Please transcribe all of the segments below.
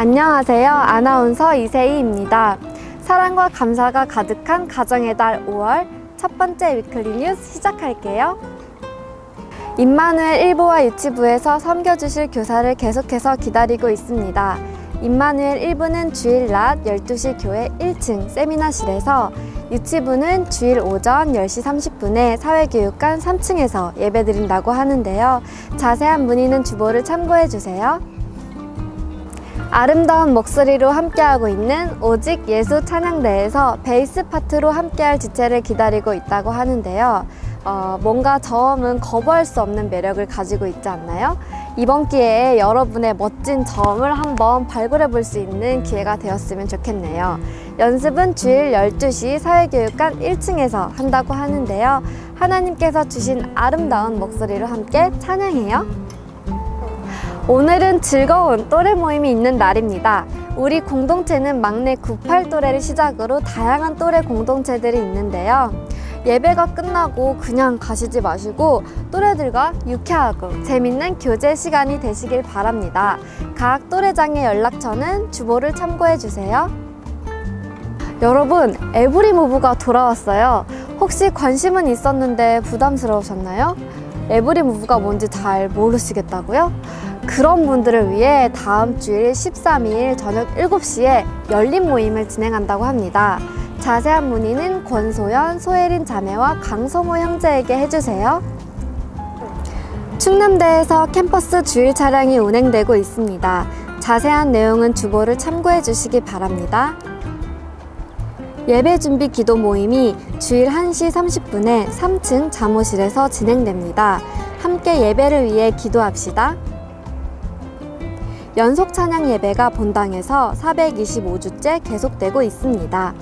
안녕하세요. 아나운서 이세희입니다. 사랑과 감사가 가득한 가정의 달 5월 첫 번째 위클리 뉴스 시작할게요. 임마누엘 1부와 유치부에서 섬겨주실 교사를 계속해서 기다리고 있습니다. 임마누엘 1부는 주일 낮 12시 교회 1층 세미나실에서 유치부는 주일 오전 10시 30분에 사회교육관 3층에서 예배드린다고 하는데요. 자세한 문의는 주보를 참고해 주세요. 아름다운 목소리로 함께하고 있는 오직 예수 찬양대에서 베이스 파트로 함께할 지체를 기다리고 있다고 하는데요. 어, 뭔가 저음은 거부할 수 없는 매력을 가지고 있지 않나요? 이번 기회에 여러분의 멋진 저음을 한번 발굴해 볼 수 있는 기회가 되었으면 좋겠네요. 연습은 주일 12시 사회교육관 1층에서 한다고 하는데요. 하나님께서 주신 아름다운 목소리로 함께 찬양해요. 오늘은 즐거운 또래 모임이 있는 날입니다. 우리 공동체는 막내 98 또래를 시작으로 다양한 또래 공동체들이 있는데요. 예배가 끝나고 그냥 가시지 마시고 또래들과 유쾌하고 재밌는 교제 시간이 되시길 바랍니다. 각 또래장의 연락처는 주보를 참고해 주세요. 여러분, 에브리 무브가 돌아왔어요. 혹시 관심은 있었는데 부담스러우셨나요? 에브리 무브가 뭔지 잘 모르시겠다고요? 그런 분들을 위해 다음 주일 13일 저녁 7시에 열린 모임을 진행한다고 합니다. 자세한 문의는 권소연, 소혜린 자매와 강성호 형제에게 해주세요. 충남대에서 캠퍼스 주일 차량이 운행되고 있습니다. 자세한 내용은 주보를 참고해 주시기 바랍니다. 예배 준비 기도 모임이 주일 1시 30분에 3층 자모실에서 진행됩니다. 함께 예배를 위해 기도합시다. 연속 찬양 예배가 본당에서 425주째 계속되고 있습니다.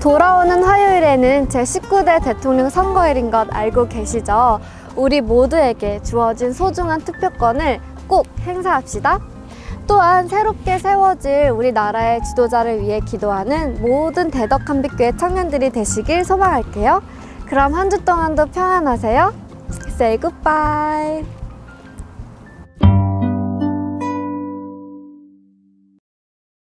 돌아오는 화요일에는 제19대 대통령 선거일인 것 알고 계시죠? 우리 모두에게 주어진 소중한 투표권을 꼭 행사합시다. 또한 새롭게 세워질 우리나라의 지도자를 위해 기도하는 모든 대덕한빛교회 청년들이 되시길 소망할게요. 그럼 한 주 동안도 평안하세요. Say goodbye.